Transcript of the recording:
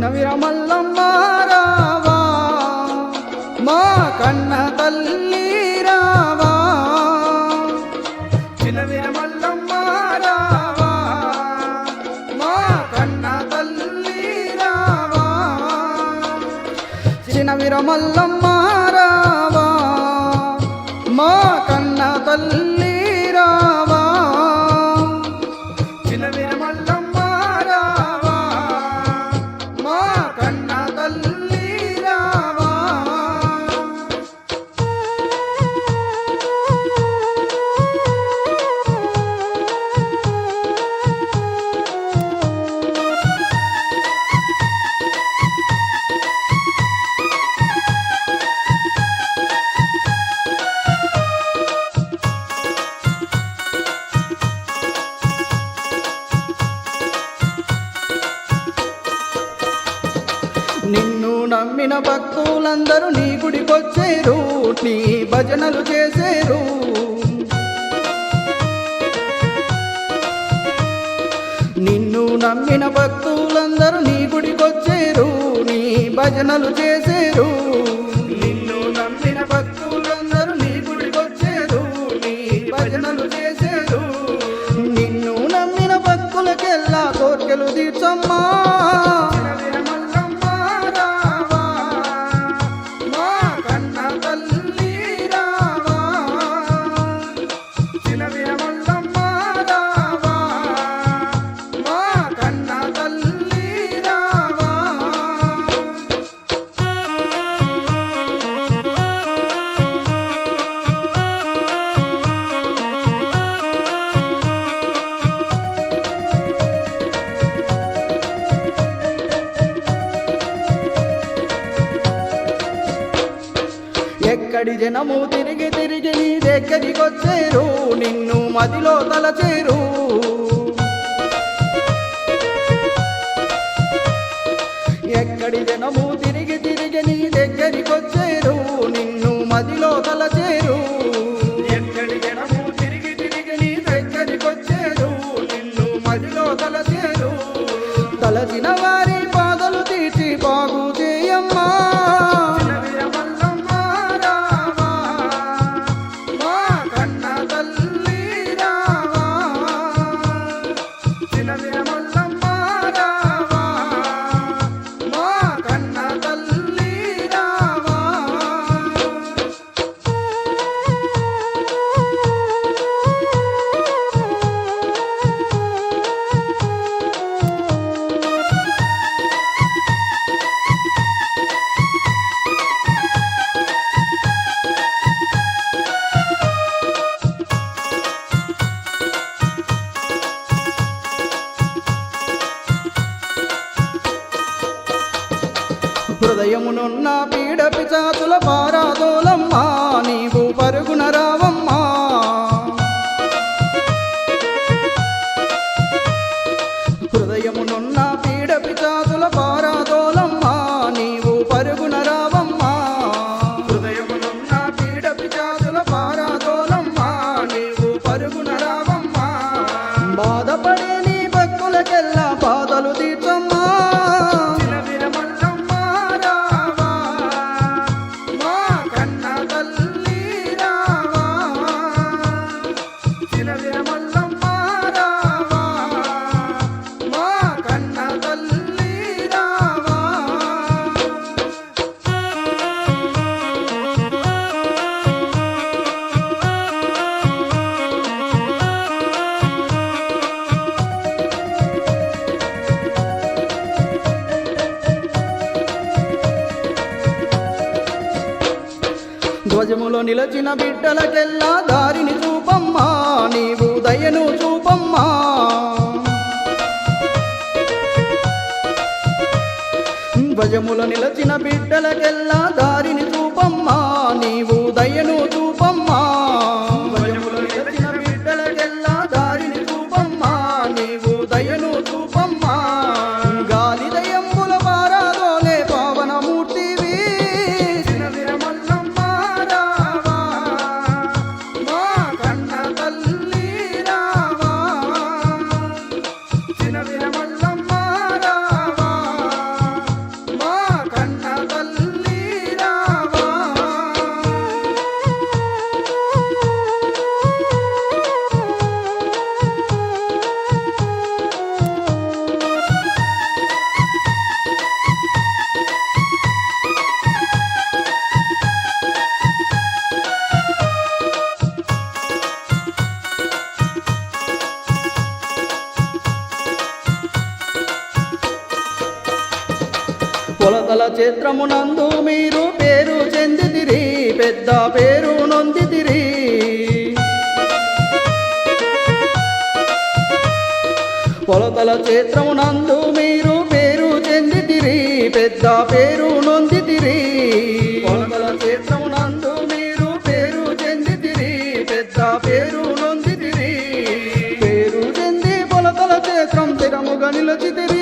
చిన్న విరమల్లమ్మ రావా మా కన్న తల్లి రావా చిన్న విరమల్లమ్మ రావా మా కన్న తల్లి రావా చిన్న విరమల్లమ్మ రావా మా కన్న తల్లి భక్తులందరూ నీ గుడికొచ్చేరు నీ భజనలు చేసేరు. నిన్ను నమ్మిన భక్తులందరూ నీ గుడికొచ్చేరు నీ భజనలు చేసేరు ఎక్కడి జనము తిరిగి తిరిగి నీ దగ్గరికొచ్చేరు నిన్ను మదిలో తలచేరు. ఎక్కడి జనము తిరిగి తిరిగి నీ దగ్గరికొచ్చే హృదయమునున్న పీడ పిచాతుల పారాదోలమ్మా నీవు పరుగున రావమ్మా. ధ్వజములో నిలచిన బిడ్డలకెల్లా దారిని చూపమ్మా నీవు దయను చూపమ్మా. ధ్వజములో నిలచిన బిడ్డలకెల్లా దారిని చూపమ్మా నీవు దయను చూపమ్మా. కొలతల క్షేత్రమునందు మీరు పేరు చెందితిరి పెద్ద పేరు నొందితిరి. కొలతల క్షేత్రమునందు మీరు పేరు చెందితిరి పెద్ద పేరు నొందితిరి. కొలతల క్షేత్రమునందు మీరు పేరు చెందితిరి పెద్ద పేరు నొందితిరి. పేరు చెంది కొలతల క్షేత్రం తిరముగా నిలచితిరి.